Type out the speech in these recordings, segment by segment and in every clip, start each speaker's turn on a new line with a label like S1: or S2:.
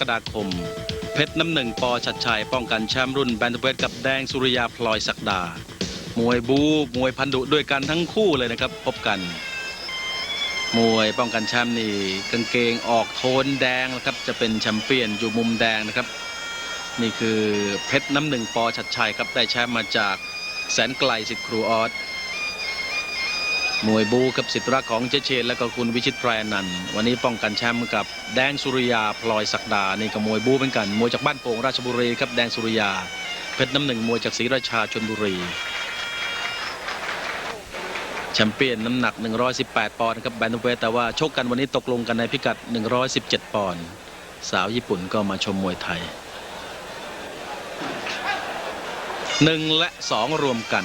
S1: กฎาคม เพชรน้ำหนึ่งปอชัดชัย ป้องกันแชมป์รุ่นแบนเทเวทกับแดงสุริยาพลอยศักดา มวยบูมวยพันดุด้วยกันทั้งคู่เลยนะครับ พบกัน มวยป้องกันแชมป์นี่กางเกงออกโทนแดงนะครับจะเป็นแชมเปี้ยนอยู่มุมแดงนะครับ นี่คือเพชรน้ำหนึ่งปอชัดชัยครับได้แชมป์มาจากแสนไกลสิทธิ์ครูออส มวยบูกับสิทธิรักของเจเชนและก็คุณวิชิตแพรนันวันนี้ป้องกันแชมป์กับแดงสุริยาพลอยศักดานี่ก็มวยบูเหมือนกันมวยจากบ้านโป่งราชบุรีครับแดงสุริยาเพชรน้ำหนึ่งมวยจากศรีราชาชนบุรีแชมเปี้ยนน้ำหนัก 118 ปอนด์ครับแบนด์เวทแต่ว่าชกกันวันนี้ตกลงกันในพิกัด 117 ปอนด์สาวญี่ปุ่นก็มาชมมวยไทย 1 และ 2 รวมกัน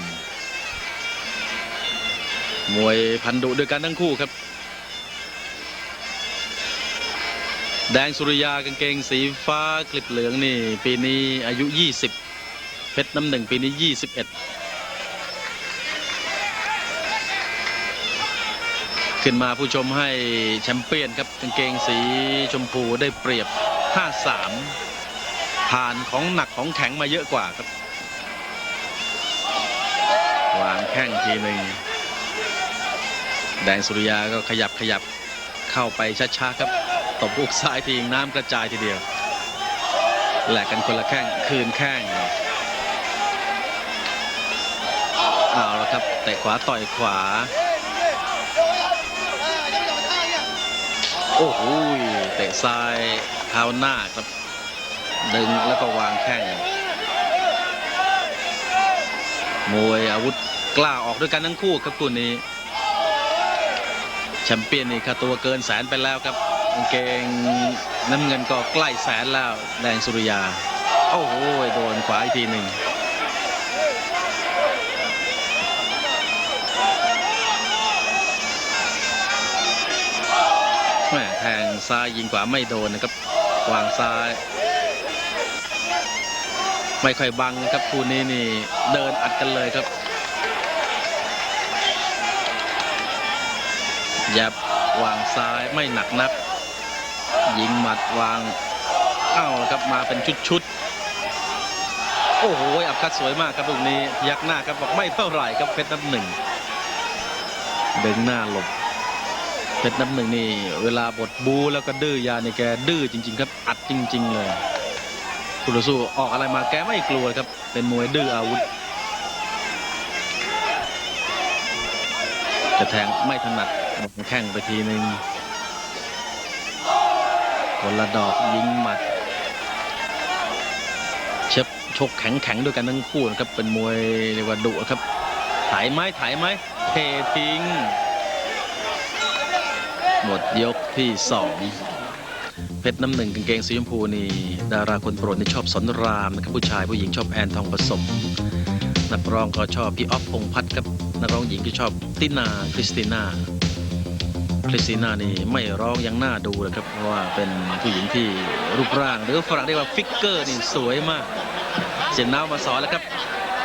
S1: มวยพันดุด้วยกันทั้งคู่ครับ แดงสุริยากางเกงสีฟ้าคลิปเหลืองนี่ ปีนี้อายุ 20 เพชรน้ำหนึ่งปีนี้ 21 ขึ้นมาผู้ชมให้แชมเปี้ยนครับกางเกงสีชมพูได้เปรียบ 5-3 ผ่านของหนักของแข็งมาเยอะกว่าครับ วางแข้งทีหนึ่ง แดงสุริยาก็ขยับขยับเข้าไปช้าๆครับตบลูกซ้ายทีน้ำกระจายทีเดียวแหลกกันคนละแข้งคืนแข้งเอาละครับเตะขวาต่อยขวา โอ้โหเตะซ้ายเท้าหน้าครับ ดึงแล้วก็วางแข้งมวยอาวุธกล้าออกด้วยกันทั้งคู่ครับคู่นี้ ชมเปี้ยนนี่ค่าตัวเกินแสนไปแล้วครับกางเกงน้ำเงินก็ใกล้แสนแล้วแดงสุริยา โอ้โหโดนขวาอีกทีหนึ่งแม่แทงซ้ายยิงขวาไม่โดนนะครับวางซ้าย ไม่ค่อยบังครับคู่นี้นี่เดินอัดกันเลยครับ วางซ้ายไม่หนักนัก ยิงหมัดวางเอ้าครับมาเป็นชุดๆโอ้โหอับคัดสวยมากครับตรงนี้ยักหน้าครับบอกไม่เท่าไหร่ครับเพชรน้ำหนึ่งดึงหน้าหลบเพชรน้ำหนึ่งนี่เวลาบทบูแล้วก็ดื้อยาในแกดื้อจริง ๆ ครับอัดจริง ๆ เลยคุณต่อสู้ออกอะไรมาแกไม่กลัวครับ เป็นมวยดื้ออาวุธจะแทงไม่ถนัด แข้งไปทีหนึ่งคนละดอกยิงหมัด เชฟชกแข็งแข็งๆด้วยกันทั้งคู่นะครับเป็นมวยเรียกว่าดุครับถ่ายไหมถ่ายไหมเททิ้ง หมดยกที่สองเพชรน้ำหนึ่งกางเกงสีชมพูนี่ดาราคนโปรดนี่ชอบสอนรามนะครับผู้ชายผู้หญิงชอบแอนทองผสมนักร้องก็ชอบพี่ออฟพงษ์พัฒน์ครับนักร้องหญิงก็ชอบตินาคริสติน่า คริสติน่านี่ไม่ร้องยังน่าดูเลยครับ เพราะว่าเป็นผู้หญิงที่รูปร่าง หรือฝรั่งเรียกว่าฟิกเกอร์นี่สวยมาก เสียนนาวมาสอนแล้วครับ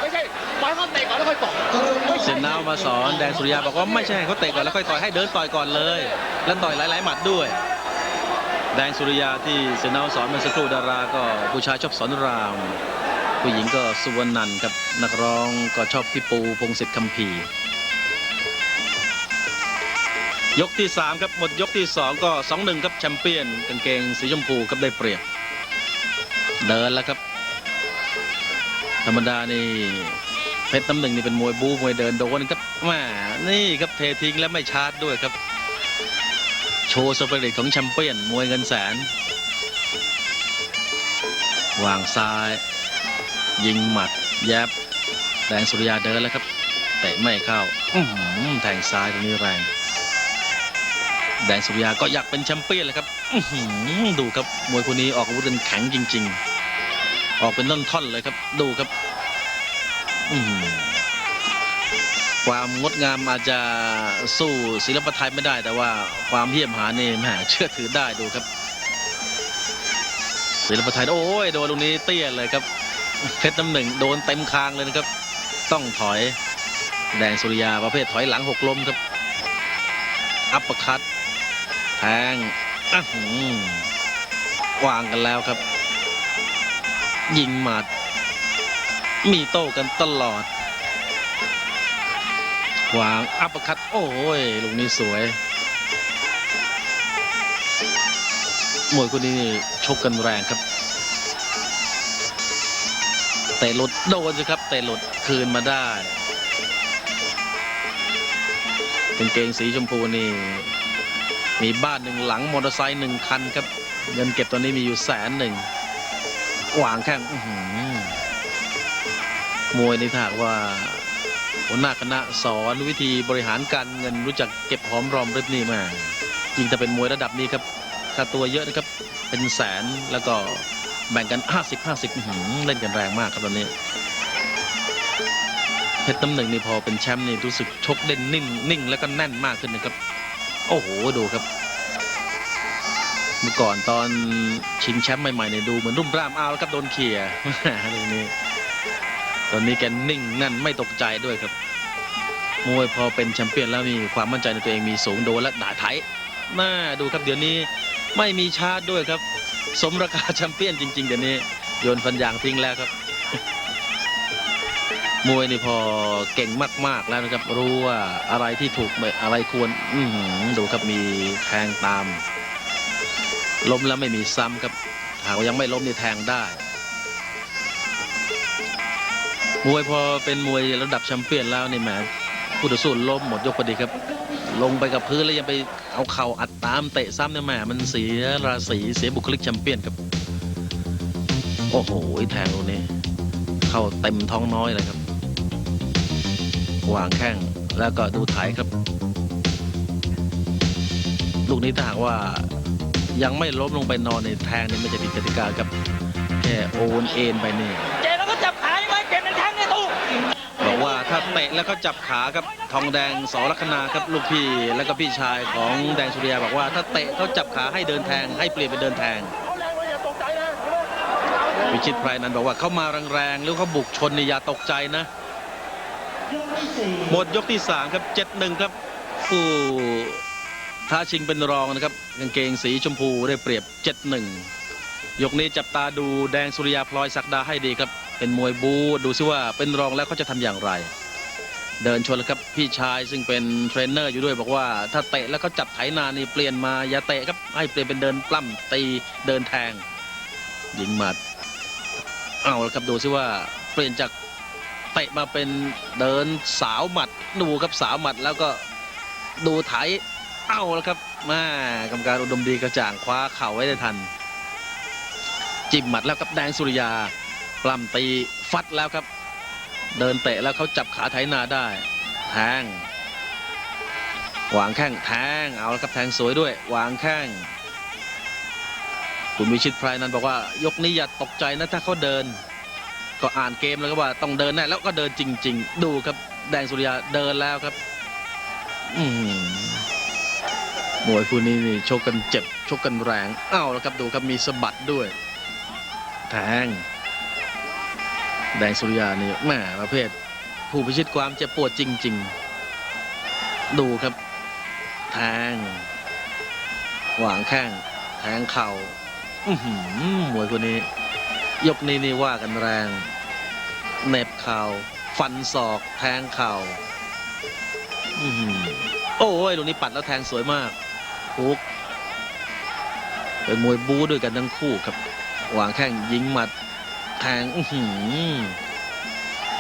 S2: ไม่ใช่ปล่อยเขาเตะก่อนแล้วค่อยต่อย
S1: เซนนาวมาสอนแดงสุริยาบอกว่าไม่ใช่ให้เขาเตะก่อนแล้วค่อยต่อยให้เดินต่อยก่อนเลย แล้วต่อยหลายๆหมัดด้วย แดงสุริยาที่เซนนาวสอนเมื่อสักครู่ดาราก็ผู้ชายชอบสอนรามผู้หญิงก็สุวรรณนันท์ครับนักร้องก็ชอบพี่ปูพงศิษฐ์คำพีร์ ยกที่ 3 ครับ หมดยกที่ 2 ก็ 2-1 ครับแชมเปี้ยนกางเกงสีชมพูครับได้เปรียบ เดินแล้วครับ ธรรมดานี่เพชรน้ำหนึ่งนี่เป็นมวยบู๊มวยเดินโดนครับแหม่นี่ครับเททิ้งและไม่ชาร์จด้วยครับ โชว์สเปริตของแชมเปี้ยน มวยเงินแสน วางซ้าย ยิงหมัด แยบแดงสุริยาเดินแล้วครับเตะไม่เข้าแทงซ้ายตรงนี้แรง แดงสุริยาก็อยากเป็นแชมเปี้ยนเลยครับดูครับมวยคนนี้ออกอาวุธกันแข็งจริง ๆ ออกเป็นต้นท่อนเลยครับ ดูครับความงดงามอาจจะสู้ศิลปะไทยไม่ได้ แต่ว่าความเยี่ยมหานี่แหมเชื่อถือได้ดูครับ ศิลปะไทยโอ้ยโดนตรงนี้เตี้ยเลยครับเพชรน้ำหนึ่งโดนเต็มคางเลยนะครับ ต้องถอยแดงสุริยาประเภทถอยหลังหกลมครับ อัปเปอร์คัต แทงอ้าวหือวางกันแล้วครับ ยิงหมัด มีโต้กันตลอด วางอัปปคัตโอ้ยลูกนี้สวยมวยคนนี้นี่ชกกันแรงครับเตะหลุดโดนสิครับเตะหลุดคืนมาได้กางเกงสีชมพูนี่ มีบ้านหนึ่งหลังมอเตอร์ไซค์หนึ่งคันครับ เงินเก็บตอนนี้มีอยู่แสนหนึ่งวางแข้งมวยนี่ถากว่าหัวหน้าคณะสอนวิธีบริหารการเงินรู้จักเก็บหอมรอมริบนี่มายิ่งถ้าเป็นมวยระดับนี้ครับค่าตัวเยอะนะครับ เป็นแสนแล้วก็แบ่งกัน 50 50หืเล่นกันแรงมากครับตอนนี้เพชรน้ำหนึ่งนี่พอเป็นแชมป์นี่รู้สึกชกเด่นนิ่งนิ่งแล้วก็แน่นมากขึ้นนะครับ โอ้โหดูครับ เมื่อก่อนตอนชิงแชมป์ใหม่ๆเนี่ยดูเหมือนรุ่มร่ามเอาแล้วครับโดนเขี่ยเรื่องนี้ตอนนี้แกนิ่งแน่นไม่ตกใจด้วยครับมวยพอเป็นแชมเปี้ยนแล้วมีความมั่นใจในตัวเองมีสูงโดนและด่าไทยน่าดูครับเดี๋ยวนี้ไม่มีชาร์จด้วยครับ สมราคาแชมเปี้ยนจริงๆเดี๋ยวนี้โยนฟันยางทิ้งแล้วครับ มวยนี่พอเก่งมาก ๆ แล้วนะครับ รู้ว่าอะไรที่ถูกอะไรควร อืดูครับมีแทงตาม ล้มแล้วไม่มีซ้ำครับ หากยังไม่ล้มนี่แทงได้ มวยพอเป็นมวยระดับแชมเปี้ยนแล้วนี่แหมผู้ต่อสู้ล้มหมดยกพอดีครับ ลงไปกับพื้นแล้วยังไปเอาเข่าอัดตามเตะซ้ำเนี่ยแหมมันเสียราศีเสียบุคลิกแชมเปี้ยนครับ โอ้โหแทงตรงนี้เข้าเต็มท้องน้อยเลยครับ วางแข้งแล้วก็ดูถ่ายครับ ลูกนี้ถ้าหากว่ายังไม่ล้มลงไปนอนในแทงนี่ไม่จะผิดกติกาครับแค่โอนเอ็นไปนี่
S2: เจแล้วก็จับขาใช่ไหมเก็บเป็นแทงเนี่ยตู้
S1: บอกว่าถ้าเตะแล้วก็จับขาครับทองแดงสอลัคนาครับลูกพี่แล้วก็พี่ชายของแดงสุริยาบอกว่าถ้าเตะเขาจับขาให้เดินแทงให้เปลี่ยนเป็นเดินแทง
S2: เขาแรงเลยอย่าตกใจนะ
S1: วิชิตไพรนันบอกว่าเขามาแรงๆหรือเขาบุกชนนี่อย่าตกใจนะ หมดยกที่3ครับ7-1ครับผู้ท้าชิงเป็นรองนะครับกางเกงสีชมพูได้เปรียบ7-1ยกนี้จับตาดูแดงสุริยาพลอยศักดาให้ดีครับ เป็นมวยบูดูซิว่าเป็นรองแล้วเขาจะทำอย่างไร เดินชนแล้วครับพี่ชายซึ่งเป็นเทรนเนอร์อยู่ด้วยบอกว่าถ้าเตะแล้วก็จับไถนานี่เปลี่ยนมาอย่าเตะครับให้เปลี่ยนเป็นเดินปล้ำตีเดินแทงยิงหมัดเอาละครับดูซิว่าเปลี่ยนจาก เตะมาเป็นเดินสาวหมัดดูครับสาวหมัดแล้วก็ดูไถเอาและครับมากรรมการอุดมดีกระจ่างคว้าเข่าไว้ได้ทัน จิ้มหมัดแล้วครับแดงสุริยาปล้ำตีฟัดแล้วครับ เดินเตะแล้วเขาจับขาไถนาได้แทงวางแข้งแทงเอาและครับแทงสวยด้วย วางแข้งคุณวิชิตไพรนันบอกว่ายกนี้อย่าตกใจนะถ้าเขาเดิน ก็อ่านเกมแล้วก็ว่าต้องเดินแน่แล้วก็เดินจริง ๆ ดูครับ แดงสุริยาเดินแล้วครับอืมวยคู่นี้นี่ชกกันเจ็บชกกันแรงเอ้าแล้วครับดูครับมีสะบัดด้วย แทง แดงสุริยานี่แม่ประเภท ผู้พิชิตความเจ็บปวดจริง ๆ ดูครับ แทงหวางแข้งแทงเข่า อื้อหือมวยคนนี้ ยกนี้นี่ว่ากันแรง เหน็บเข่าฟันศอกแทงเข่าโอ้ยลูกนี้ปัดแล้วแทงสวยมากฟุกเป็นมวยบู๊ด้วยกันทั้งคู่ครับวางแข้งยิงหมัด แทงอือหือ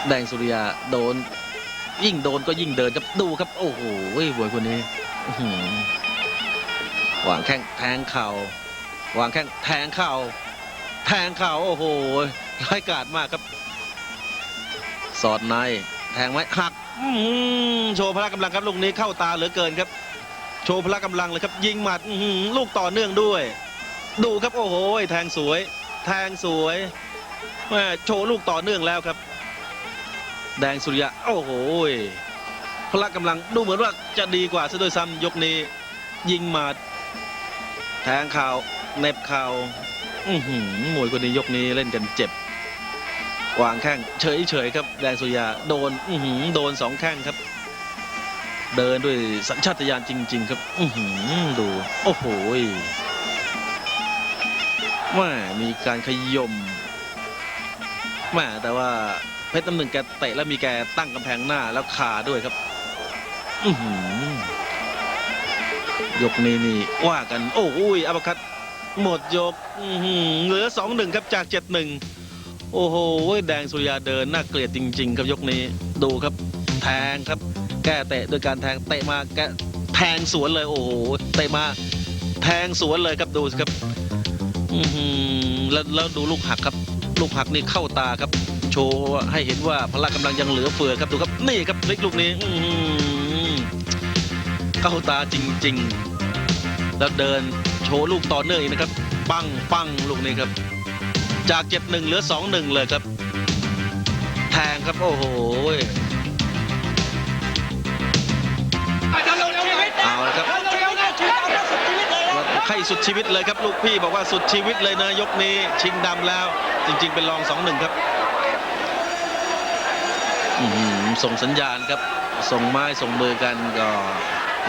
S1: แดงสุริยาโดน ยิ่งโดนก็ยิ่งเดินครับดูครับ โอ้โหมวยคนนี้วางแข้งแทงเข่าวางแข้งแทงเข่าแทงเข่าโอ้โหร้ายกาจมากครับ สอดในแทงไว้หักอือหือโชว์พละกำลังครับลูกนี้เข้าตาเหลือเกินครับ โชว์พละกำลังเลยครับยิงหมัดอือหือลูกต่อเนื่องด้วย ดูครับโอ้โหแทงสวย แทงสวยแม่โชว์ลูกต่อเนื่องแล้วครับ แดงสุริยะโอ้โหพละกำลังดูเหมือนว่าจะดีกว่าซะด้วยซ้ำยกนี้ยิงหมัดแทงเข่าเน็บเข่าอือหือมวยคนนี้ยกนี้เล่นกันเจ็บ วางแข้งเฉยๆครับแดงสุยาโดนอืโดนสองแข้งครับ เดินด้วยสัญชาตญาณจริง ๆ ครับ อืดู โอ้โหแม่มีการขยมแม่แต่ว่าเพชรน้ำหนึ่งแกเตะแล้วมีแกตั้งกำแพงหน้าแล้วคาด้วยครับ อืยกนี้นี่ว่ากัน โอ้ยอัปคัตหมดยกอื้อหือเหลือสองหนึ่งครับจากเจ็ดหนึ่ง โอ้โหแดงสุริยาเดินน่าเกลียดจริง ๆ ครับยกนี้ดูครับ แทงครับ แก้เตะโดยการแทงเตะมาแกแทงสวนเลยโอ้โหเตะมาแทงสวนเลยครับดูสิครับอือหือแล้วแล้วดูลูกหักครับ ลูกหักนี่เข้าตาครับ โชว์ให้เห็นว่าพละกำลังยังเหลือเฟือครับดูครับนี่ครับพลิกลูกนี้อื้อหือเข้าตาจริง ๆ แล้วเดินโชว์ลูกต่อเนื่องอีกนะครับ ปังปังลูกนี้ครับ จากเจ็ดหนึ่งเหลือสองหนึ่งเลยครับ แทงครับ โอ้โหเอาละครับให้สุดชีวิตเลยครับ ลูกพี่บอกว่าสุดชีวิตเลยนะยกนี้ชิงดำแล้ว จริง ๆ เป็นรองสองหนึ่งครับส่งสัญญาณครับ ส่งไม้ส่งมือกันก็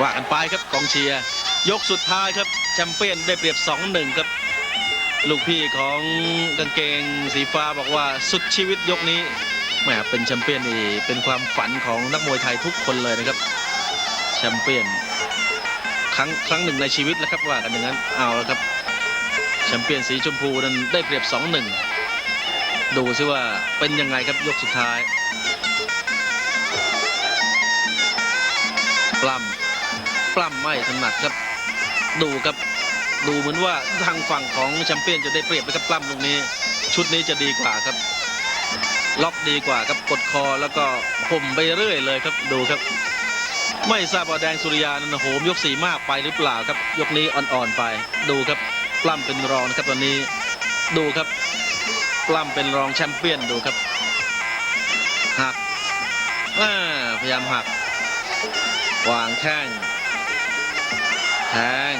S1: ว่ากันไปครับกองเชียร์ยกสุดท้ายครับแชมเปี้ยนได้เปรียบสองหนึ่งครับ ลูกพี่ของกางเกงสีฟ้าบอกว่าสุดชีวิตยกนี้แหมเป็นแชมเปี้ยนนี่เป็นความฝันของนักมวยไทยทุกคนเลยนะครับแชมเปี้ยนครั้งครั้งหนึ่งในชีวิตนะครับว่ากันอย่างนั้นเอาแล้วครับแชมเปี้ยนสีชมพูนั้นได้เปรียบ2อหนึ่งดูซิว่าเป็นยังไงครับยกสุดท้ายปล้ำปล้ำไม่ถนัดครับ ดูครับ ดูเหมือนว่าทางฝั่งของแชมเปี้ยนจะได้เปรียบนะครับปล้ำตรงนี้ ชุดนี้จะดีกว่าครับ ล็อกดีกว่าครับกดคอแล้วก็ข่มไปเรื่อยเลยครับดูครับ ไม่ทราบว่าแดงสุริยานั้นโหมยกสีมากไปหรือเปล่าครับ ยกนี้อ่อนๆไป ดูครับปล้ำเป็นรองนะครับตอนนี้ดูครับปล้ำเป็นรองแชมเปี้ยนดูครับหักพยายามหักวางแข้งแทง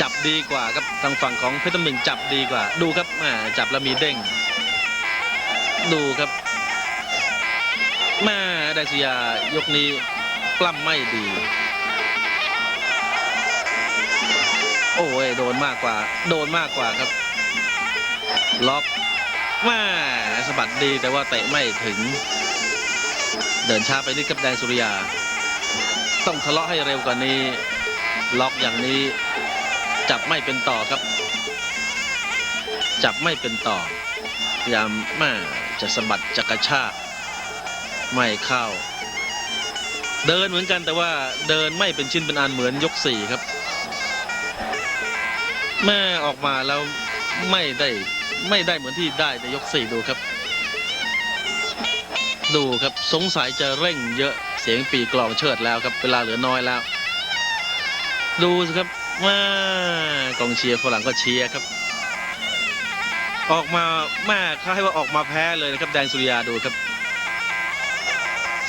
S1: จับดีกว่าครับทางฝั่งของเพชรตำหนึ่งจับดีกว่า ดูครับอ่าจับแล้วมีเด้ง ดูครับแม่แดสุยายกนี้ปล้ำไม่ดี โอ้ยโดนมากกว่า โดนมากกว่าครับ ล็อกแม่สะบัดดีแต่ว่าเตะไม่ถึง เดินช้าไปนิดกับแดงสุริยา ต้องทะเลาะให้เร็วกว่านี้ ล็อกอย่างนี้ จับไม่เป็นต่อครับ จับไม่เป็นต่อพยายามแม่จะสะบัดจะกระชากไม่เข้า เดินเหมือนกันแต่ว่าเดินไม่เป็นชิ้นเป็นอันเหมือนยกสี่ครับ แม่ออกมาแล้วไม่ได้ไม่ได้เหมือนที่ได้ในยกสี่ดูครับ ดูครับสงสัยจะเร่งเยอะเสียงปีกลองเชิดแล้วครับเวลาเหลือน้อยแล้ว ดูสิครับ แม่กองเชียร์ฝรั่งก็เชียร์ครับ ออกมาแม่เขาให้ว่าออกมาแพ้เลยนะครับแดงสุริยาดูครับ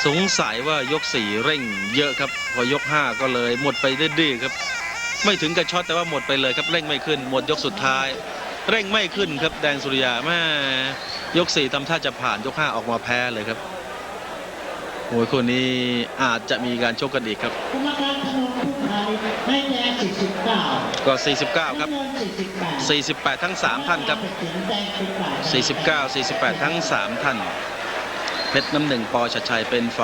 S1: สงสัยว่ายกสี่เร่งเยอะครับ พอยกห้าก็เลยหมดไปดื้อๆครับ ไม่ถึงกับช็อตแต่ว่าหมดไปเลยครับเร่งไม่ขึ้น หมดยกสุดท้าย เร่งไม่ขึ้นครับแดงสุริยาแม่ยกสี่ทำท่าจะผ่านยกห้าออกมาแพ้เลยครับ โอ้ยคนนี้อาจจะมีการชกกันอีกครับ
S3: กรรมการพนมผู้ไทยได้แดง49
S1: ก็ 49 ครับ
S3: น้ำเงิน48
S1: 48 ทั้ง 3 ท่านครับ
S3: ตัดสินแดงเป็นฝ่าย
S1: 49 48 ทั้ง 3 ท่าน เพชรน้ำหนึ่งปอชัดชัยเป็นฝ่าย